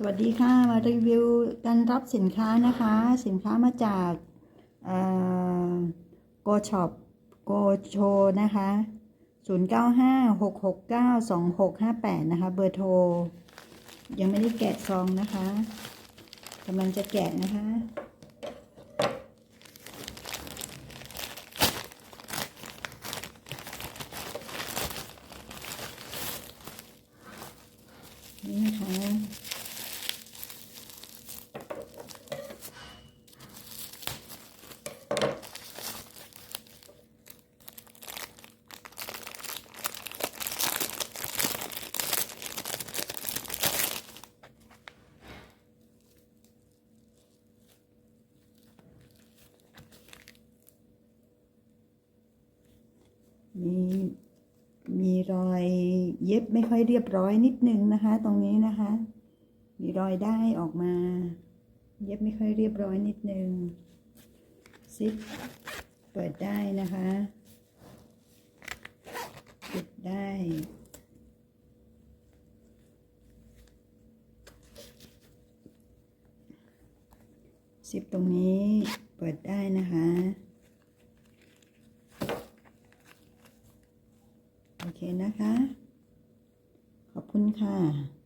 สวัสดีค่ะ มารีวิวการรับสินค้านะคะ สินค้ามาจากโกช็อปโกโชนะคะ 0956692658 นะคะ เบอร์โทร ยังไม่ได้แกะซองนะคะกำลังจะแกะนะคะนี่นะคะ มีมีรอยเย็บไม่ค่อยเรียบร้อยนิดนึงนะคะ ตรงนี้นะคะ มีรอยได้ออกมา เย็บไม่ค่อยเรียบร้อยนิดนึงซิปเปิดได้นะคะปิดได้ ซิปตรงนี้เปิดได้นะคะ โอเคนะคะ ขอบคุณค่ะ